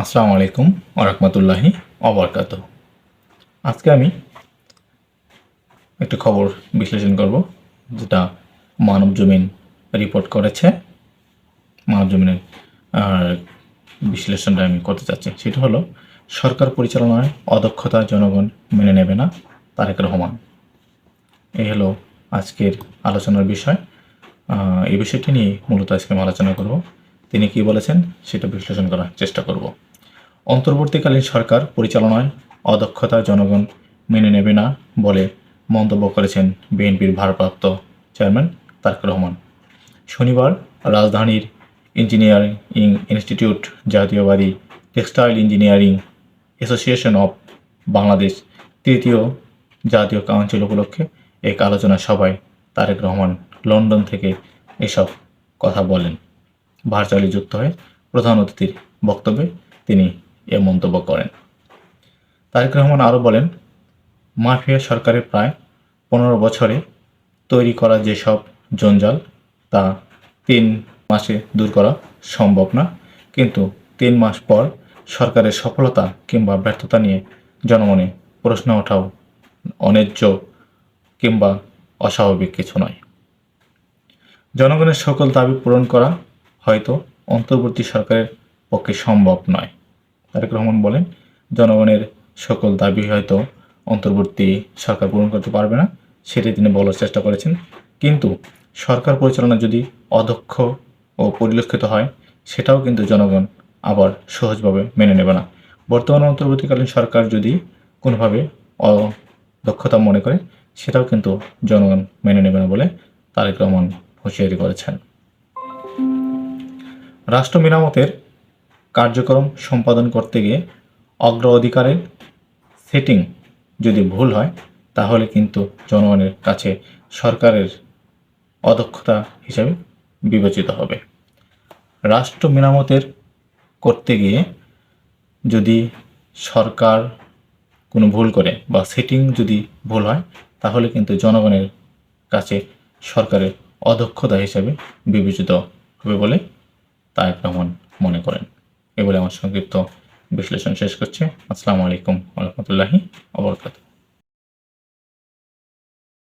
আসসালামু আলাইকুম আরহামতুল্লাহি অবরকাত আজকে আমি একটা খবর বিশ্লেষণ করব, যেটা মানব জমিন রিপোর্ট করেছে। মানব জমিনের বিশ্লেষণটা আমি করতে চাচ্ছি। সেটা হলো, সরকার পরিচালনায় অদক্ষতা জনগণ মেনে নেবে না, তারেক রহমান। এই হলো আজকের আলোচনার বিষয়। এই বিষয়টি নিয়ে মূলত আজকে আমি আলোচনা করব। তিনি কি বলেছেন, সেটা বিশ্লেষণ করার চেষ্টা করব। অন্তর্বর্তীকালীন সরকার পরিচালনায় অদক্ষতা জনগণ মেনে নেবে না বলে মন্তব্য করেছেন বিএনপির ভারপ্রাপ্ত চেয়ারম্যান তারেক রহমান। শনিবার রাজধানীর engineering institute, জাতীয়বাদী textile engineering association of Bangladesh তৃতীয় জাতীয় কাউন্সিল উপলক্ষে এক আলোচনা সভায় তারেক রহমান লন্ডন থেকে এসব কথা বলেন। ভার্চুয়ালি যুক্ত হয়ে প্রধান অতিথির বক্তব্যে তিনি এ মন্তব্য করেন। তারেক রহমান আরও বলেন, মাফিয়া সরকারের প্রায় পনেরো বছরে তৈরি করা যেসব জঞ্জাল, তা তিন মাসে দূর করা সম্ভব না। কিন্তু তিন মাস পর সরকারের সফলতা কিংবা ব্যর্থতা নিয়ে জনমনে প্রশ্ন ওঠাও অন্যায্য কিংবা অস্বাভাবিক কিছু নয়। জনগণের সকল দাবি পূরণ করা হয়তো অন্তর্বর্তী সরকারের পক্ষে সম্ভব নয়। তারেক রহমান বলেন, জনগণের সকল দাবি হয়তো অন্তর্বর্তী সরকার পূরণ করতে পারবে না সেটি তিনি বলার চেষ্টা করেছেন। কিন্তু সরকার পরিচালনা যদি অদক্ষ ও পরিলক্ষিত হয়, সেটাও কিন্তু জনগণ আবার সহজভাবে মেনে নেবে না। বর্তমান অন্তর্বর্তীকালীন সরকার যদি কোনোভাবে অদক্ষতা মনে করে, সেটাও কিন্তু জনগণ মেনে নেবে না বলে তারেক রহমান হুঁশিয়ারি করেছেন। রাষ্ট্র মেরামতের কার্যক্রম সম্পাদন করতে গিয়ে অগ্রাধিকারের সেটিং যদি ভুল হয়, তাহলে কিন্তু জনগণের কাছে সরকারের অদক্ষতা হিসাবে বিবেচিত হবে। রাষ্ট্র মেরামতের করতে গিয়ে যদি সরকার কোনো ভুল করে বা সেটিং যদি ভুল হয়, তাহলে কিন্তু জনগণের কাছে সরকারের অদক্ষতা হিসাবে বিবেচিত হবে বলে তারেক রহমান মনে করেন এ বলে আমার সংক্ষিপ্ত বিশ্লেষণ শেষ করছি। আসসালামু আলাইকুম রহমতুল্লাহি আবরকাত